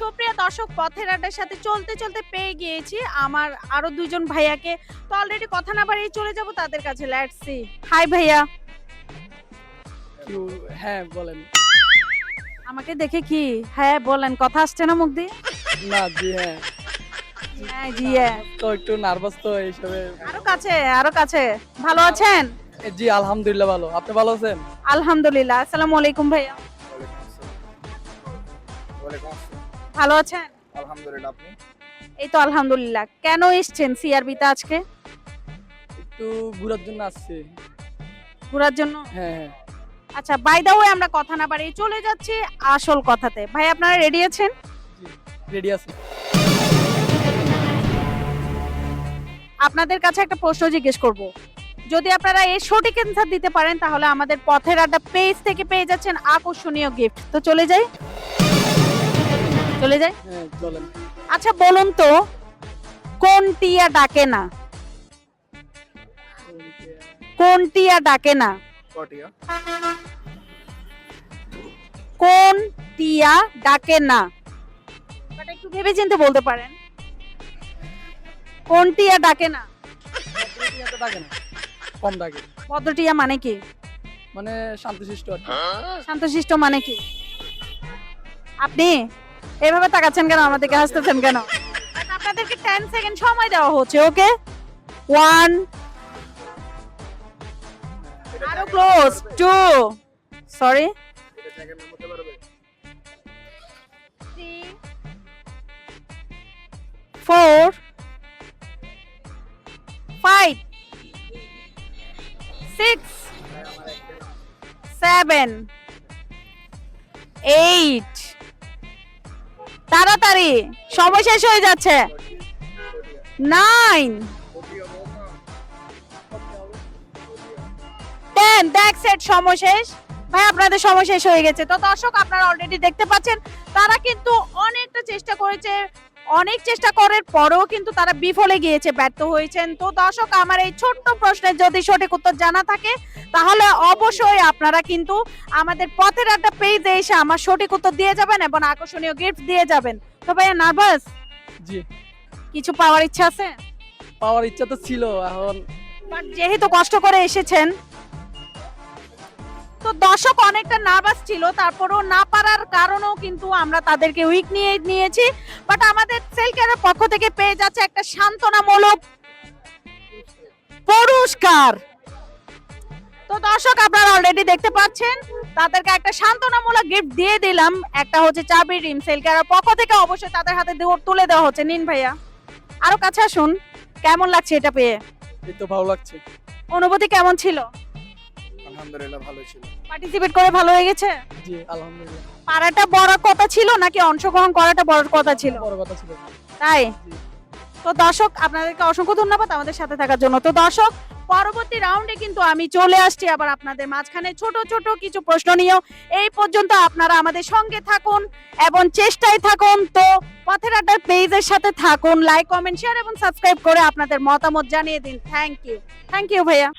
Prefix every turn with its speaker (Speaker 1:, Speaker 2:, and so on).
Speaker 1: সুপ্রিয় দর্শক পথের আড্ডার সাথে চলতে চলতে পেয়ে গিয়েছি। আমার আরও দুজন ভাইয়াকে। তো অলরেডি কথা না বাড়িয়ে চলে যাব তাদের কাছে। লেটস সি হাই ভাইয়া।
Speaker 2: হ্যাঁ বলেন।
Speaker 1: আমাকে দেখে কি? হ্যাঁ বলেন কথা আসছে না মুখ দিয়ে?
Speaker 2: না জি হ্যাঁ।
Speaker 1: হ্যাঁ জি হ্যাঁ।
Speaker 2: তো একটু নার্ভাস তো এইসবে
Speaker 1: আরও কাছে আরও কাছে। ভালো আছেন?
Speaker 2: জি আলহামদুলিল্লাহ ভালো। আপনি ভালো আছেন?
Speaker 1: আলহামদুলিল্লাহ। আসসালামু আলাইকুম ভাইয়া।
Speaker 3: ওয়ালাইকুম আসসালাম।
Speaker 1: ভালো আছেন?
Speaker 3: আলহামদুলিল্লাহ আপনি?
Speaker 1: এই তো আলহামদুলিল্লাহ। কেন এসছেন সিআরবিতে আজকে?
Speaker 2: একটু ঘোরার জন্য আসছি।
Speaker 1: ঘোরার জন্য?
Speaker 2: হ্যাঁ হ্যাঁ।
Speaker 1: আচ্ছা বাই দা ওয়ে আমরা কথা না বাড়িয়ে চলে যাচ্ছি আসল কথাতে। ভাই আপনারা রেডি আছেন?
Speaker 2: রেডি আছি।
Speaker 1: আপনাদের কাছে একটা প্রশ্ন জিজ্ঞেস করব। যদি আপনারা এই সঠিক অ্যান্সার দিতে পারেন তাহলে আমাদের পথের আড্ডা পেজ থেকে পেয়ে যাচ্ছেন আকর্ষণীয় গিফট তো চলে যাই। চলে যাই
Speaker 2: হ্যাঁ চলেন
Speaker 1: আচ্ছা বলুন তো কোন টিয়া ডাকে না? কোন টিয়া ডাকে না? কোন টিয়া ডাকে না? একটু ভেবে চিন্তে বলতে পারেন। কোন টিয়া ডাকে না?
Speaker 2: কম ডাকে।
Speaker 1: ভদ্র টিয়া মানে কি?
Speaker 2: মানে শান্তশিষ্ট
Speaker 1: শান্তশিষ্ট মানে কি? আপনি? এভাবে তাকাচ্ছেন কেন? আমাদেরকে হাসতেছেন কেন? আপনাদেরকে টেন সেকেন্ড সময় দেওয়া হচ্ছে ওকে ওয়ান আরও close two sorry four five six seven eight তাড়াতাড়ি, সময় শেষ হয়ে যাচ্ছে। নাইন টেন দেখ সেট সময় শেষ। ভাই, আপনাদের সময় শেষ হয়ে গেছে। তো দর্শক, আপনারা অলরেডি দেখতে পাচ্ছেন, তারা কিন্তু অনেকটা চেষ্টা করেছে অনেক চেষ্টা করার পরেও কিন্তু তারা বিফলে গিয়েছে ব্যর্থ হয়েছেন। তো দর্শক আমার এই ছোট্ট প্রশ্নের যদি সঠিক উত্তর জানা থাকে তাহলে অবশ্যই আপনারা কিন্তু আমাদের পথের একটা পেজে এসে আমার সঠিক উত্তর দিয়ে যাবেন এবং আকর্ষণীয় গিফট দিয়ে যাবেন। তো ভাইয়া নার্ভাস
Speaker 2: জি।
Speaker 1: কিছু পাওয়ার ইচ্ছা আছে?
Speaker 2: পাওয়ার ইচ্ছা তো ছিল এখন
Speaker 1: বাট যেহেতু কষ্ট করে এসেছেন তো দর্শক অনেকটা নার্ভাস ছিল তারপরেও না পারার কারণেও কিন্তু আমরা তাদেরকে উইক নিয়ে নিয়েছি। বাট আমাদের সেলকের পক্ষ থেকে পেয়ে যাচ্ছে একটা সান্ত্বনামূলক পুরস্কার। তো দর্শক আপনারা অলরেডি দেখতে পাচ্ছেন তাদেরকে একটা সান্ত্বনামূলক গিফট দিয়ে দিলাম। একটা হচ্ছে চাবি রিম সেলকের পক্ষ থেকে অবশ্যই তাদের হাতে তুলে দেওয়া হচ্ছে। নিন ভাইয়া আরও কাছে আসুন। কেমন লাগছে এটা পেয়ে?
Speaker 2: এই তো ভালো লাগছে।
Speaker 1: অনুভূতি কেমন ছিল?
Speaker 3: আলহামদুলিল্লাহ ভালো ছিল।
Speaker 1: পার্টিসিপেট করে ভালো হয়ে গেছে?
Speaker 2: জি আলহামদুলিল্লাহ।
Speaker 1: পারাটা বড় কথা ছিল নাকি অংশগ্রহণ করাটা বড় কথা ছিল?
Speaker 2: বড় কথা ছিল।
Speaker 1: তাই? তো দর্শক আপনাদেরকে অসংখ্য ধন্যবাদ আমাদের সাথে থাকার জন্য। তো দর্শক পরবর্তী রাউন্ডে কিন্তু আমি চলে আসছি আবার আপনাদের মাঝখানে। ছোট ছোট কিছু প্রশ্ন নিয়েও এই পর্যন্ত আপনারা আমাদের সঙ্গে থাকুন এবং চেষ্টায় থাকুন। তো পথের আড্ডার পেজের সাথে থাকুন। লাইক কমেন্ট শেয়ার এবং সাবস্ক্রাইব করে আপনাদের মতামত জানিয়ে দিন। থ্যাংক ইউ থ্যাংক ইউ ভাইয়া।